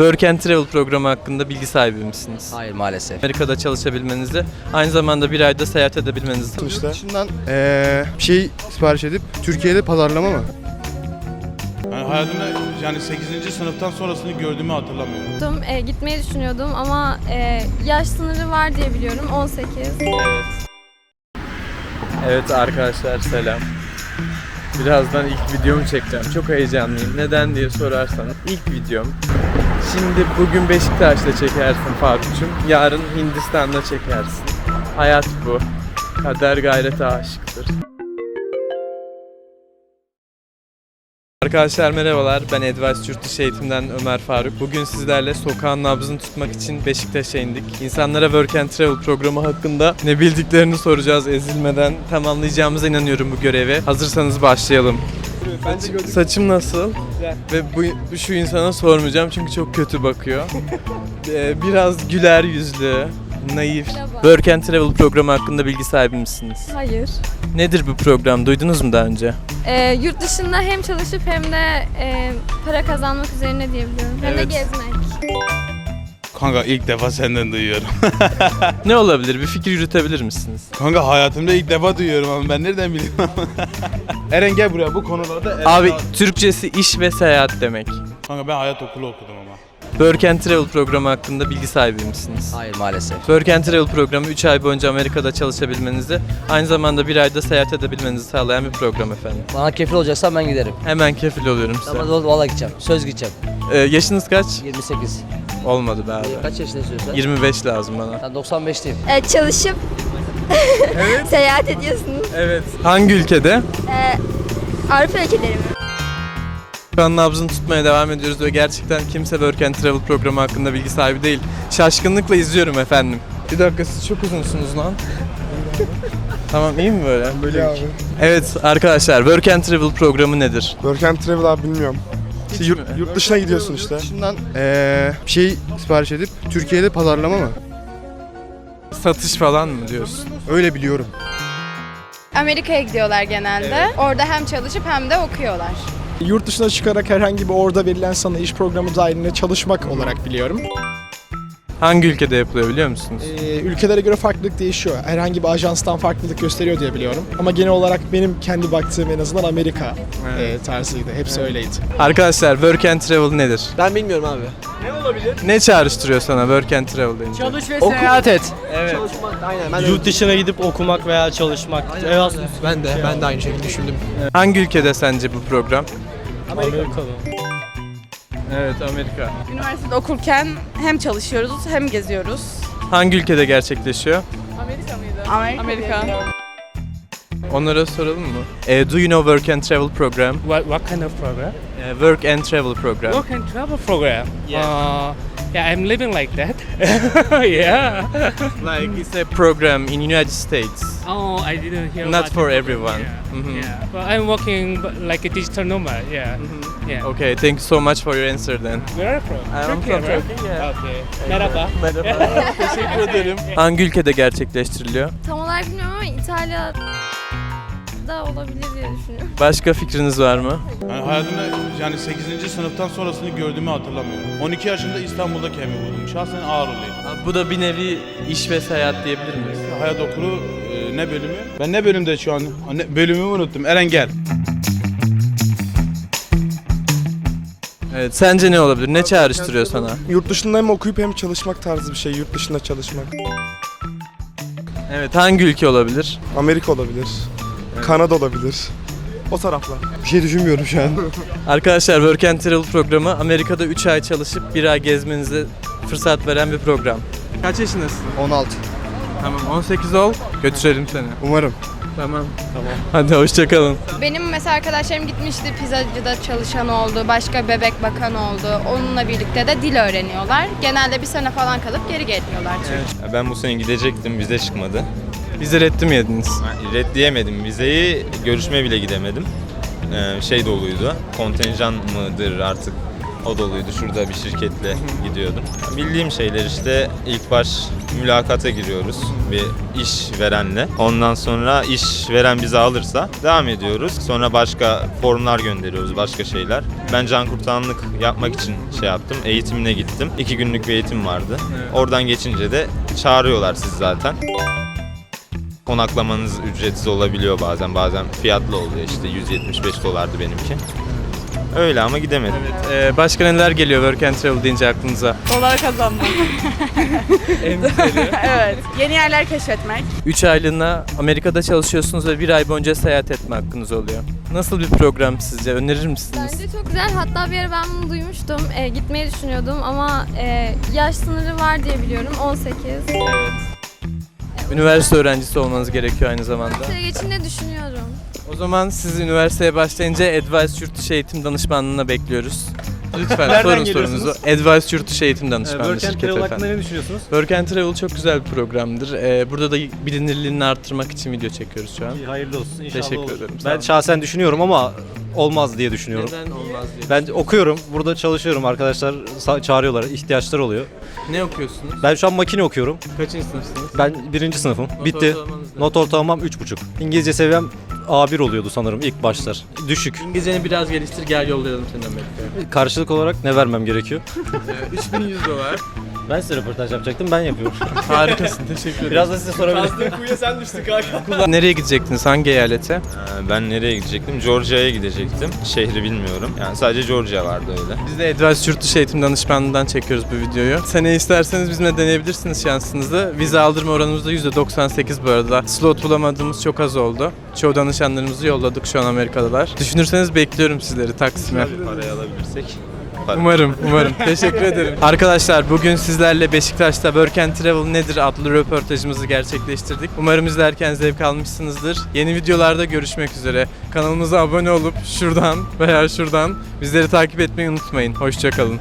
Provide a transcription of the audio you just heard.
Work and Travel programı hakkında bilgi sahibi misiniz? Hayır maalesef. Amerika'da çalışabilmenizi, aynı zamanda bir ayda seyahat edebilmenizi Sonuçta dışından eee bir şey sipariş edip Türkiye'de pazarlama mı? Yani hayatımda yani 8. sınıftan sonrasını gördüğümü hatırlamıyorum. Düşünüyordum, e, gitmeyi düşünüyordum ama e, yaş sınırı var diye biliyorum 18. Evet arkadaşlar selam. Birazdan ilk videomu çekeceğim. Çok heyecanlıyım. Neden diye sorarsanız ilk videom. Şimdi bugün Beşiktaş'ta çekersin Faruk'cum. Yarın Hindistan'da çekersin. Hayat bu. Kader gayrete aşıktır. Arkadaşlar merhabalar. Ben Advice Yurt Dışı Eğitim'den Ömer Faruk. Bugün sizlerle sokağın nabzını tutmak için Beşiktaş'a indik. İnsanlara Work and Travel programı hakkında ne bildiklerini soracağız ezilmeden. Tamamlayacağımıza inanıyorum bu görevi. Hazırsanız başlayalım. Saçım nasıl? Ve bu, bu şu insana sormayacağım çünkü çok kötü bakıyor. Ee, Biraz güler yüzlü, naif. Merhaba. Work and Travel programı hakkında bilgi sahibi misiniz? Hayır. Nedir bu program? Duydunuz mu daha önce? E, yurt dışında hem çalışıp hem de e, para kazanmak üzerine diyebiliyorum. Hem Evet. de gezmek. Kanka ilk defa senden duyuyorum. Ne olabilir? Bir fikir yürütebilir misiniz? Kanka hayatımda ilk defa duyuyorum ama ben nereden biliyorum? Eren gel buraya bu konularda Eren Abi daha- Türkçesi iş ve seyahat demek. Kanka ben hayat okulu okudum ama. Work and Travel programı hakkında bilgi sahibi misiniz? Hayır maalesef. Work and Travel programı 3 ay boyunca Amerika'da çalışabilmenizi, aynı zamanda bir ayda seyahat edebilmenizi sağlayan bir program efendim. Bana kefil olacaksan ben giderim. Hemen kefil oluyorum size. Ama valla gideceğim. Söz gideceğim. Ee, yaşınız kaç? 28. Olmadı be abi. Kaç yaşında istiyorsun? 25 lazım bana. Ben 95'liyim. E, çalışıp seyahat ediyorsunuz. Evet. Hangi ülkede? E, Avrupa ülkeleri mi? Şu an nabzını tutmaya devam ediyoruz ve gerçekten kimse Work and Travel programı hakkında bilgi sahibi değil. Şaşkınlıkla izliyorum efendim. Bir dakika siz çok uzunsunuz lan. tamam iyi mi böyle? Böyle abi. Evet arkadaşlar Work and Travel programı nedir? Work and Travel abi bilmiyorum. İşte yurt, yurt dışına gidiyorsun işte. Dışından eee bir şey sipariş edip Türkiye'de pazarlama mı? Satış falan mı diyorsun? Öyle biliyorum. Amerika'ya gidiyorlar genelde. Orada hem çalışıp hem de okuyorlar. Yurt dışına çıkarak herhangi bir orada verilen sana iş programı dahilinde çalışmak olarak biliyorum. Hangi ülkede yapılıyor biliyor musunuz? Ee, ülkelere göre farklılık değişiyor. Herhangi bir ajanstan farklılık gösteriyor diye biliyorum. Ama genel olarak benim kendi baktığım en azından Amerika Evet. e, tarzıydı. Hepsi öyleydi. Arkadaşlar Work and Travel nedir? Ben bilmiyorum abi. Ne çağrıştırıyor sana Work and Travel deyince? Çalış ve seyahat et. Evet. Aynen ben Yurt dışına gidip okumak veya çalışmak. Erasmus. ben de ben de aynı şekilde düşündüm. Hangi ülkede sence bu program? Amerika'da. Evet Amerika. Üniversitede okurken hem çalışıyoruz hem geziyoruz. Hangi ülkede gerçekleşiyor? Amerika. Amerika. Onlara soralım mı? Eh, do you know Work and Travel program? What, what kind of program? Eh, work and Travel program. Work and travel program. Yeah. Uh, yeah, I'm living like that. yeah. Like it's a program in United States. Oh, I didn't hear. Not about for it. everyone. Yeah. Mhm. yeah. But I'm working like a digital nomad. Yeah. Yeah. Okay, thank you so much for your answer then. Where are you from? I'm Turkey, from right? Turkey, yeah. Okay. Merhaba. Merhaba. Teşekkür ederim. Hangi ülkede gerçekleştiriliyor? Tam olarak bilmiyorum ama İtalya'da olabilir diye düşünüyorum. Başka fikriniz var mı? Yani hayatımda yani 8. sınıftan sonrasını gördüğümü hatırlamıyorum. 12 yaşında İstanbul'da kendimi buldum. Şahsen Ağrı'lıyım. Bu da bir nevi iş ve seyahat diyebilir miyiz? Hayat okulu e, ne bölümü? Ben ne bölümde şu an? Ne, bölümümü unuttum. Eren Evet, sence ne olabilir? Ne çağrıştırıyor sana? Yurt dışında hem okuyup hem çalışmak tarzı bir şey. Yurt dışında çalışmak. Evet, hangi ülke olabilir? Amerika olabilir. Kanada olabilir. O taraflar. Bir şey düşünmüyorum şu an. Arkadaşlar Work and Travel programı Amerika'da 3 ay çalışıp 1 ay gezmenize fırsat veren bir program. Kaç yaşındasın? 16. Tamam 18 ol, götürelim seni. Umarım. Tamam. Tamam. Hadi hoşçakalın. Benim mesela arkadaşlarım gitmişti pizzacıda çalışan oldu, başka bebek bakan oldu. Onunla birlikte de dil öğreniyorlar. Genelde bir sene falan kalıp geri geliyorlar çünkü. Ben bu sene gidecektim, vize çıkmadı. Bizi reddi mi yediniz? Yani Reddiyemedim vizeyi, görüşmeye bile gidemedim. Ee, şey doluydu, kontenjan mıdır artık o doluydu. Şurada bir şirketle gidiyordum. Bildiğim şeyler işte ilk baş mülakata giriyoruz bir iş verenle. Ondan sonra iş veren bizi alırsa devam ediyoruz. Sonra başka formlar gönderiyoruz, başka şeyler. Ben can kurtaranlık yapmak için şey yaptım. Eğitimine gittim. İki günlük bir eğitim vardı. Oradan geçince de çağırıyorlar sizi zaten. Konaklamanız ücretsiz olabiliyor bazen. Bazen fiyatlı oluyor işte 175 dolardı benimki. Öyle ama gidemedim. Evet, e, başka neler geliyor Work and Travel deyince aklınıza? Dolar kazanmak. En güzeli. evet. Yeni yerler keşfetmek. 3 aylığına Amerika'da çalışıyorsunuz ve bir ay boyunca seyahat etme hakkınız oluyor. Nasıl bir program sizce? Önerir misiniz? Bence çok güzel. Hatta bir ara ben bunu duymuştum. E, gitmeyi düşünüyordum ama e, yaş sınırı var diye biliyorum. 18. Üniversite öğrencisi olmanız gerekiyor aynı zamanda. Şeye geçince düşünüyorum. O zaman siz üniversiteye başlayınca Advice Yurtdışı Eğitim Danışmanlığı'na bekliyoruz. Lütfen sorun sorunuzu. Advice Yurtdışı Eğitim Danışmanlığı şirketi efendim. ne düşünüyorsunuz? Work and Travel çok güzel bir programdır. Ee, burada da bilinirliğini arttırmak için video çekiyoruz şu an. Hayırlı olsun. İnşallah Teşekkür olur. ederim. Ben şahsen düşünüyorum ama olmaz diye düşünüyorum. Neden olmaz diye. Ben okuyorum, burada çalışıyorum. Arkadaşlar sa- çağırıyorlar, ihtiyaçlar oluyor. Ne okuyorsunuz? Ben şu an makine okuyorum. Kaçıncı sınıfsınız? Ben birinci sınıfım. Not Bitti. ortalamanız ne? Not ortalamam 3,5. İngilizce seviyem A1 oluyordu sanırım ilk başlar. Düşük. İngilizceni biraz geliştir gel yollayalım seni Amerika'ya. Karşılık olarak ne vermem gerekiyor? Ee, 3100 dolar. Ben size röportaj yapacaktım, ben yapıyorum. Harikasın teşekkür ederim. Biraz da size sorabilirim. Nereye gidecektiniz? Hangi eyalete? Ee, Ben nereye gidecektim? Georgia'ya gidecektim. Şehri bilmiyorum. Yani sadece Georgia vardı öyle. Biz de Advice Yurtdışı Eğitim Danışmanlığı'ndan çekiyoruz bu videoyu. Seneye isterseniz bizimle deneyebilirsiniz şansınızı. Vize aldırma oranımız da %98 bu arada. Slot bulamadığımız çok az oldu. Çoğu danışanlarımızı yolladık şu an Amerika'dalar. Düşünürseniz bekliyorum sizleri Taksim'e. Parayı alabilirsek. Umarım, umarım. Teşekkür ederim. Arkadaşlar bugün sizlerle Beşiktaş'ta Work and Travel nedir adlı röportajımızı gerçekleştirdik. Umarım izlerken zevk almışsınızdır. Yeni videolarda görüşmek üzere. Kanalımıza abone olup şuradan veya şuradan bizleri takip etmeyi unutmayın. Hoşçakalın.